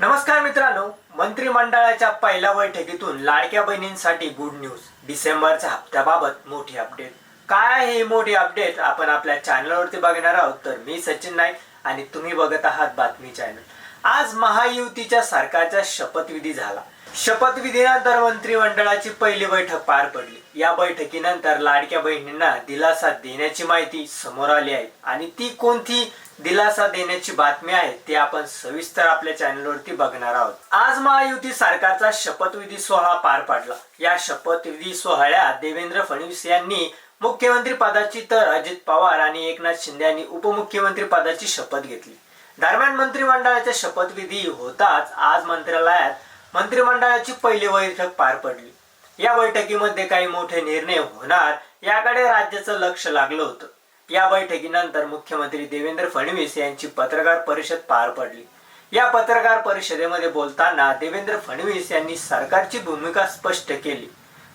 नमस्कार मित्रांनो मंत्रिमंडळाच्या पहिल्या बैठकीतून लाडक्या बहिणींसाठी गुड न्यूज डिसेंबरच्या हप्त्याबाबत मोठी अपडेट काय आहे ही मोठी अपडेट आपण आपल्या चॅनलवरती बघणार आहोत. तर मी सचिन नाईक आणि तुम्ही बघत आहात बातमी चॅनल आज महायुतीच्या सरकारचा शपथविधी झाला. शपथविधीनंतर मंत्रिमंडळाची पहिली बैठक पार पडली. या बैठकीनंतर लाडक्या बहिणींना दिलासा देण्याची माहिती समोर आली आहे. आणि ती कोणती दिलासा देण्याची बातमी आहे ते आपण सविस्तर आपल्या चॅनलवरती बघणार आहोत. आज महायुती सरकारचा शपथविधी सोहळा पार पडला. या शपथविधी सोहळ्यात देवेंद्र फडणवीस यांनी मुख्यमंत्री पदाची तर अजित पवार आणि एकनाथ शिंदे यांनी उपमुख्यमंत्री पदाची शपथ घेतली. दरम्यान मंत्रिमंडळाच्या शपथविधी होताच आज मंत्रालयात मंत्रिमंडळाची पहिली बैठक पार पडली. या बैठकीमध्ये काही मोठे निर्णय होणार याकडे राज्याचं लक्ष लागलं होतं. या बैठकीनंतर मुख्यमंत्री देवेंद्र फडणवीस यांची पत्रकार परिषद पार पडली. या पत्रकार परिषदेमध्ये बोलताना देवेंद्र फडणवीस यांनी सरकारची भूमिका स्पष्ट केली.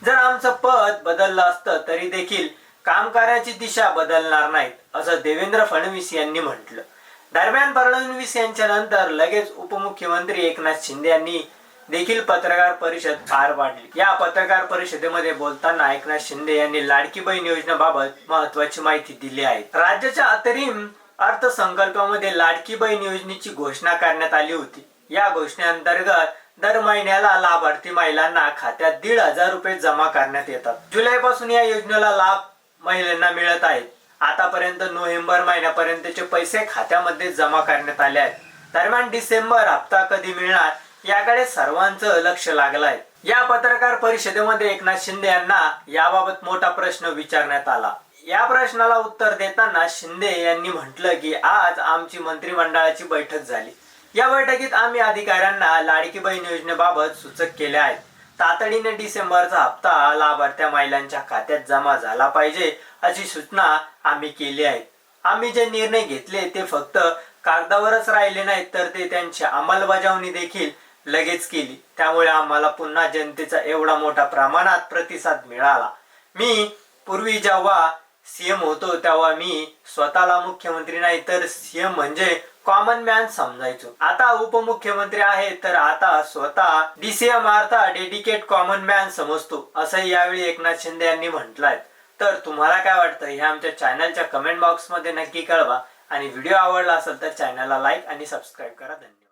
जर आमचं पद बदललं असतं तरी देखील कामकार्याची दिशा बदलणार नाहीत असं देवेंद्र फडणवीस यांनी म्हटलं. दरम्यान फडणवीस यांच्या नंतर लगेच उपमुख्यमंत्री एकनाथ शिंदे यांनी देखील पत्रकार परिषद पार पाडली. या पत्रकार परिषदेमध्ये बोलताना एकनाथ शिंदे यांनी लाडकी बहीण योजनेबाबत महत्वाची माहिती दिली आहे. राज्याच्या अंतरिम अर्थसंकल्पामध्ये लाडकी बहीण योजनेची घोषणा करण्यात आली होती. या घोषणेअंतर्गत दर महिन्याला लाभार्थी महिलांना खात्यात दीड हजार रुपये जमा करण्यात येतात. जुलै पासून या योजनेला लाभ महिलांना मिळत आहेत. आतापर्यंत नोव्हेंबर महिन्यापर्यंतचे पैसे खात्यामध्ये जमा करण्यात आले आहेत. दरम्यान डिसेंबर हप्ता कधी मिळणार याकडे सर्वांचं लक्ष लागलंय. या पत्रकार परिषदेमध्ये एकनाथ शिंदे यांना याबाबत मोठा प्रश्न विचारण्यात आला. या प्रश्नाला उत्तर देताना शिंदे यांनी म्हटलं की आज आमची मंत्रिमंडळाची बैठक झाली. या बैठकीत आम्ही अधिकाऱ्यांना लाडकी बहीण योजनेबाबत सूचक केले आहेत. तातडीने डिसेंबरचा हप्ता लाभार्थ्या महिलांच्या खात्यात जमा झाला पाहिजे अशी सूचना आम्ही केली आहे. आम्ही जे निर्णय घेतले ते फक्त कागदावरच राहिले नाहीत तर ते त्यांची अंमलबजावणी देखील लगेच केली. त्यामुळे आम्हाला पुन्हा जनतेचा एवढा मोठा प्रमाणात प्रतिसाद मिळाला. मी पूर्वी जेव्हा सीएम होतो तेव्हा मी स्वतःला मुख्यमंत्री नाही तर सीएम म्हणजे कॉमन मॅन समजायचो. आता उपमुख्यमंत्री आहे तर आता स्वतः डीसीएम अर्थात डेडिकेट कॉमन मॅन समजतो असं यावेळी एकनाथ शिंदे यांनी म्हटलंय. तर तुम्हाला काय वाटतं? हे आमच्या चॅनलच्या कमेंट बॉक्समध्ये नक्की कळवा. आणि व्हिडिओ आवडला असेल तर चॅनलला लाईक आणि सबस्क्राईब करा. धन्यवाद.